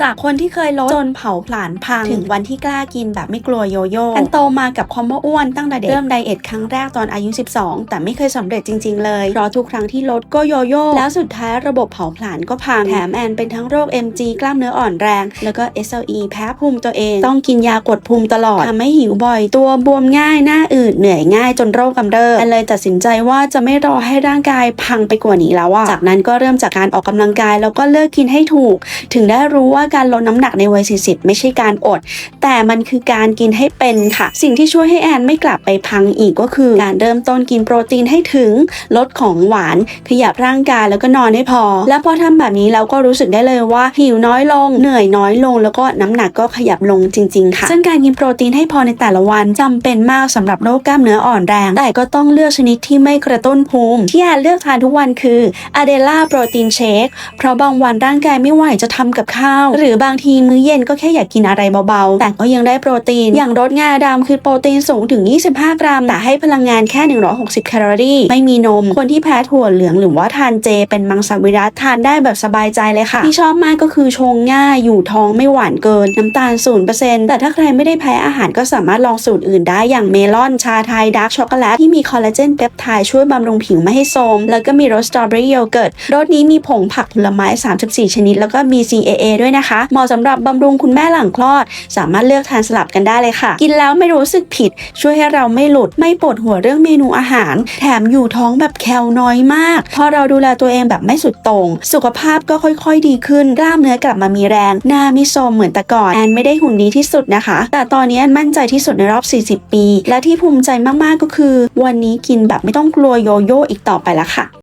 จากคนที่เคยลดจนเผาผลาญพัง ถึงวันที่กล้ากินแบบไม่กลัวโยโย่แอนโตมากับความว่าอ้วนตั้งแต่เด็กเริ่มไดเอทครั้งแรกตอนอายุ 12 แต่ไม่เคยสำเร็จจริง ๆ เลยเพราะทุกครั้งที่ลดก็โยโย่แล้วสุดท้ายระบบเผาผลาญก็พังแถมแอนเป็นทั้งโรค MG กล้ามเนื้ออ่อนแรง แล้วก็ SLE แพ้ภูมิตัวเอง ต้องกินยากดภูมิตลอดทำให้หิวบ่อย ตัวบวมง่ายหน้าอืดเหนื่อยง่ายจนโรคกำเริบแอนเลยตัดสินใจว่าจะไม่รอให้ร่างกายพังไปกว่านี้แล้วอะจากนั้นก็เริ่มจากการออกกำลังกายแล้วก็เลิกกินให้ถูก ถึงได้รู้ว่าการลดน้ำหนักในวัย 40 ไม่ใช่การอด แต่มันคือการกินให้เป็นค่ะ สิ่งที่ช่วยให้แอนไม่กลับไปพังอีกก็คือ การเริ่มต้นกินโปรตีนให้ถึง ลดของหวาน ขยับร่างกายแล้วก็นอนให้พอ แล้วพอทำแบบนี้เราก็รู้สึกได้เลยว่าหิวน้อยลง เหนื่อยน้อยลง แล้วก็น้ำหนักก็ขยับลงจริง ๆ ค่ะ ซึ่งการกินโปรตีนให้พอในแต่ละวันจำเป็นมากสำหรับโรคกล้ามเนื้ออ่อนแรง แต่ก็ต้องเลือกชนิดที่ไม่กระตุ้นภูมิ ที่แอนเลือกทานทุกวันคืออะเดล่าโปรตีนเชคเพราะบางวันร่างกายไม่ไหวจะทำกับข้าวหรือบางทีมื้อเย็นก็แค่อยากกินอะไรเบาๆ แต่ก็ยังได้โปรตีน อย่างรสงาดำคือโปรตีนสูงถึง 25 กรัม แต่ให้พลังงานแค่ 160 แคลอรี่ ไม่มีนม คนที่แพ้ถั่วเหลืองหรือว่าทานเจ เป็นมังสวิรัตทานได้แบบสบายใจเลยค่ะ ที่ชอบมากก็คือชงง่ายอยู่ท้องไม่หวานเกิน น้ำตาล 0%แต่ถ้าใครไม่ได้แพ้อาหารก็สามารถลองสูตรอื่นได้อย่างเมลอนชาไทยดาร์กช็อกโกแลตที่มีคอลลาเจนเปปไทด์ช่วยบำรุงผิวไม่ให้โทรมแล้วก็มีรสสตรอเบอรี่โยเกิร์ตรสนี้มีผงผักผลไม้ 34 ชนิด แล้วก็มี CAA ด้วยนะคะเหมาะสำหรับบำรุงคุณแม่หลังคลอด สามารถเลือกทานสลับกันได้เลยค่ะ กินแล้วไม่รู้สึกผิด ช่วยให้เราไม่หลุดไม่ปวดหัวเรื่องเมนูอาหาร แถมอยู่ท้องแบบแคลน้อยมาก พอเราดูแลตัวเองแบบไม่สุดโต่งสุขภาพก็ค่อยๆ ดีขึ้นกล้ามเนื้อกลับมามีแรงหน้าม่โทรมเหมือนแต่ก่อนแอนไม่ได้หุ่นดีที่สุดนะคะ แต่ตอนนี้แอนมั่นใจที่สุดในรอบ 40 ปี และที่ภูมิใจมากๆก็คือ วันนี้กินแบบไม่ต้องกลัวโยโย่อีกต่อไปละค่ะ